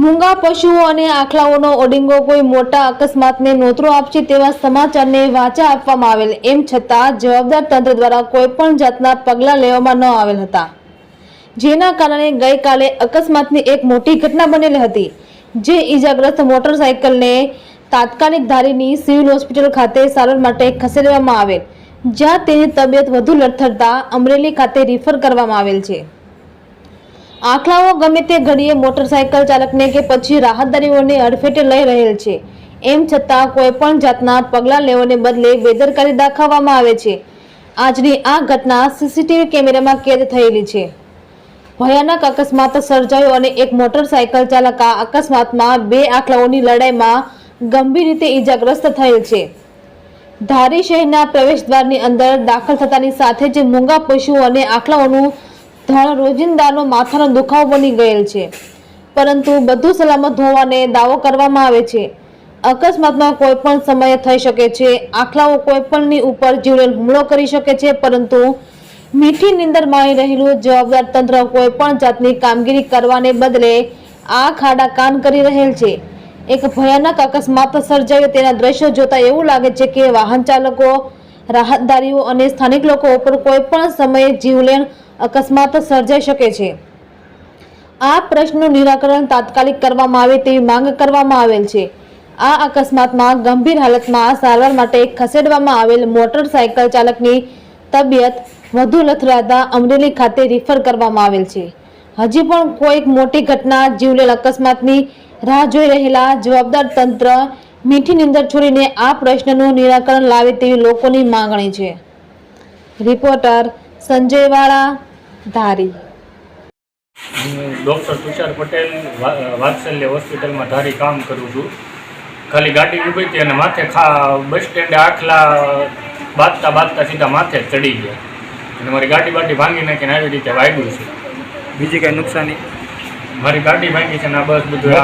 મૂંગા પશુઓ અને આખલાઓનો ઓડિંગો કોઈ મોટા અકસ્માતને નોતરો આપશે તેવા સમાચારને વાચા આપવામાં આવેલ. એમ છતાં જવાબદાર તંત્ર દ્વારા કોઈ પણ જાતના પગલાં લેવામાં ન આવેલ હતા. જેના કારણે ગઈકાલે અકસ્માતની એક મોટી ઘટના બનેલી હતી, જે ઈજાગ્રસ્ત મોટરસાયકલને તાત્કાલિક ધારીની સિવિલ હોસ્પિટલ ખાતે સારવાર માટે ખસેડવામાં આવેલ, જ્યાં તેની તબિયત વધુ લથડતા અમરેલી ખાતે રિફર કરવામાં આવેલ છે. આખલાઓ ગમે તે ઘડીએ મોટરસાયકલ ચાલકને કે પછી રાહતદારીઓને અડફેટે લઈ રહેલ છે. એમ છતાં કોઈ પણ જાતના પગલાં લેવાને બદલે બેદરકારી દાખવવામાં આવે છે. આજની આ ઘટના સીસીટીવી કેમેરામાં કેદ થયેલી છે. ભયાનક અકસ્માત સર્જાયો અને એક મોટરસાયકલ ચાલક આ અકસ્માતમાં બે આખલાઓની લડાઈમાં ગંભીર રીતે ઈજાગ્રસ્ત થયેલ છે. ધારી શહેરના પ્રવેશદ્વારની અંદર દાખલ થતાની સાથે જ મૂંગા પશુઓ અને આખલાઓનું ધણ રોજિંદાનો માથાનો દુખાવો બની ગયેલ છે. પરંતુ બધું સલામત હોવાને દાવો કરવામાં આવે છે. અકસ્માતમાં કોઈ પણ સમયે થઈ શકે છે. આખલાઓ કોઈ પણની ઉપર જીવલેણ હુમલો કરી શકે છે, પરંતુ મીઠી નીંદર માણી રહેલું જવાબદાર તંત્ર કોઈ પણ જાતની કામગીરી કરવાને બદલે આ ખાડા કાન કરી રહેલ છે. એક ભયાનક અકસ્માત સર્જાયો તેના દ્રશ્યો જોતા એવું લાગે છે કે વાહન ચાલકો, રાહતદારીઓ અને સ્થાનિક લોકો ઉપર કોઈ પણ સમયે જીવલેણ અકસ્માત સર્જાઈ શકે છે. આ પ્રશ્નનું નિરાકરણ તાત્કાલિક કરવામાં આવે તેવી માંગ કરવામાં આવેલ છે. આ અકસ્માતમાં ગંભીર હાલતમાં સારવાર માટે ખસેડવામાં આવેલ મોટરસાયકલ ચાલકની તબિયત વધુ લથરાતા અમરેલી ખાતે રિફર કરવામાં આવેલ છે. હજી પણ કોઈક મોટી ઘટના જીવલેણ અકસ્માતની રાહ જોઈ રહેલા જવાબદાર તંત્ર મીઠી નિંદર છોડીને આ પ્રશ્નનું નિરાકરણ લાવે તેવી લોકોની માંગણી છે. રિપોર્ટર સંજય વાળા ધારી. હું ડૉક્ટર તુષાર પટેલ વાત્સલ્ય હોસ્પિટલમાં ધારી કામ કરું છું. ખાલી ગાડી ઊભી હતી અને માથે ખા બસ સ્ટેન્ડે આખલા બાંધતા બાંધતા સીધા માથે ચડી ગયા. અને મારી ગાડી બાટી ભાંગી નાખીને આવી રીતે વાગ્યું છે. બીજી કઈ નુકસાની? મારી ગાડી ભાંગી છે ને આ બસ બધું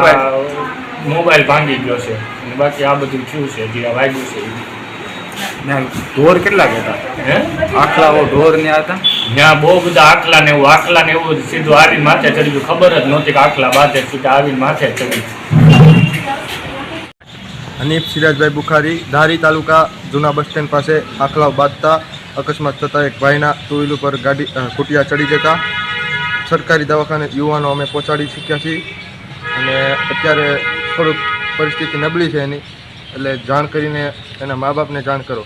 મોબાઈલ ભાંગી ગયો છે. અને બાકી આ બધું થયું છે જે આ વાગ્યું છે. ઢોર કેટલા હતા? હે? આખલાઓ ઢોર ને હતા? ત્યાં બહુ બધા આખલા ને એવું આખલા ને એવું સીધું આવીને માથે ચડી ગયું ખબર જ નહોતી કે આખલા બાંધે સીધા આવીને માથે ચડી હનીફ સિરાજભાઈ બુખારી ધારી તાલુકા જૂના બસ સ્ટેન્ડ પાસે આખલાઓ બાંધતા અકસ્માત થતાં એક ભાઈના ટુ વ્હીલ ઉપર ગાડી કુટિયા ચડી જતા. સરકારી દવાખાને યુવાનો અમે પહોંચાડી શક્યા છીએ. અને અત્યારે થોડુંક પરિસ્થિતિ નબળી છે એની. એટલે જાણ કરીને એના મા બાપને જાણ કરો.